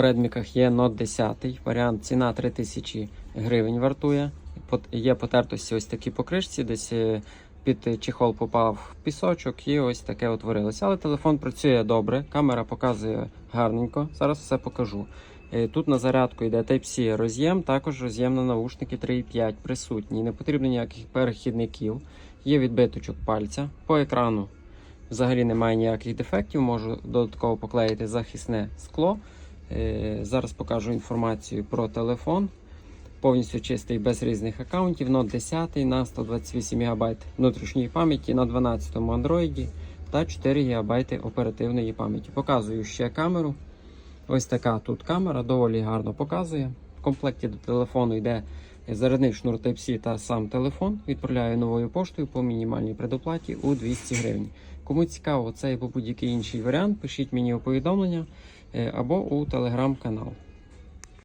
По редміках є Note 10. Варіант ціна 3000 гривень вартує. Є потертості ось такі по кришці, десь е, під чехол попав пісочок і ось таке утворилося. Але телефон працює добре, камера показує гарненько. Зараз все покажу. Е, Тут на зарядку йде Type-C роз'єм, також роз'єм на наушники 3.5 присутній. Не потрібно ніяких перехідників. Є відбиточок пальця. По екрану взагалі немає ніяких дефектів. Можу додатково поклеїти захисне скло. Е, Зараз покажу інформацію про телефон. Повністю чистий без різних аккаунтів. Note 10 на 128 ГБ внутрішньої пам'яті на 12 Android та 4 ГБ оперативної пам'яті. Показую ще камеру. Ось така тут камера, доволі гарно показує. В комплекті до телефону йде зарядний шнур Type-C та сам телефон. Відправляю новою поштою по мінімальній предоплаті у 200 гривень. Кому цікаво цей або будь-який інший варіант, пишіть мені у повідомлення або у телеграм-канал.